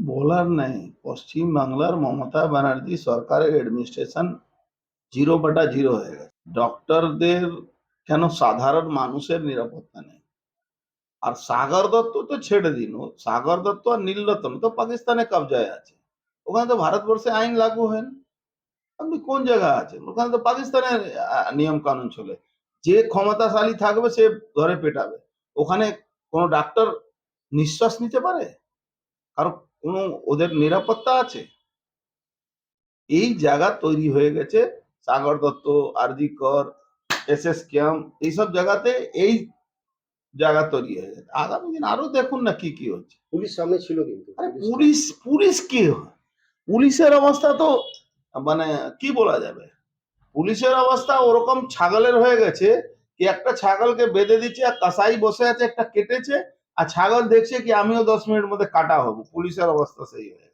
নেই। পশ্চিম বাংলার মমতা ব্যানার্জি সরকারের অ্যাডমিনিস্ট্রেশন জিরো বাটা জিরো হয়ে গেছে। ডক্টরদের কেন সাধারণ মানুষের নিরাপত্তা নেই? আর সাগর দত্ত তো ছেড়ে দিন সাগর দত্ত আর নীলরতন তো পাকিস্তানে কবজায় আছে। ওখানে তো ভারতবর্ষে আইন লাগু হয় না। আপনি কোন জায়গা আছেন? ওখানে তো পাকিস্তানের নিয়ম কানুন চলে। যে ক্ষমতাশালী থাকবে সে ধরে পেটাবে। ওখানে কোনো ডাক্তার নিঃশ্বাস নিতে পারে? কারও কোনো ওদের নিরাপত্তা আছে? এই জায়গা তৈরি হয়ে গেছে সাগর দত্ত আরজি কর এস এস ক্যাম্প এইসব জায়গাতে এই জায়গা তৈরি হয়ে গেছে। আগামী দিন আরও দেখুন না কি কি হচ্ছে। পুলিশ সামনে ছিল কিন্তু। আরে পুলিশ পুলিশ কি হয়? পুলিশের অবস্থা তো মানে কি বলা যাবে? পুলিশের অবস্থা ওরকম ছাগলের হয়ে গেছে কি একটা ছাগলকে বেঁধে দিচ্ছে আর কাসাই বসে আছে একটা কেটেছে আর ছাগল দেখছে কি আমিও দশ মিনিট মধ্যে কাটা হব পুলিশের অবস্থা সেই হয়ে।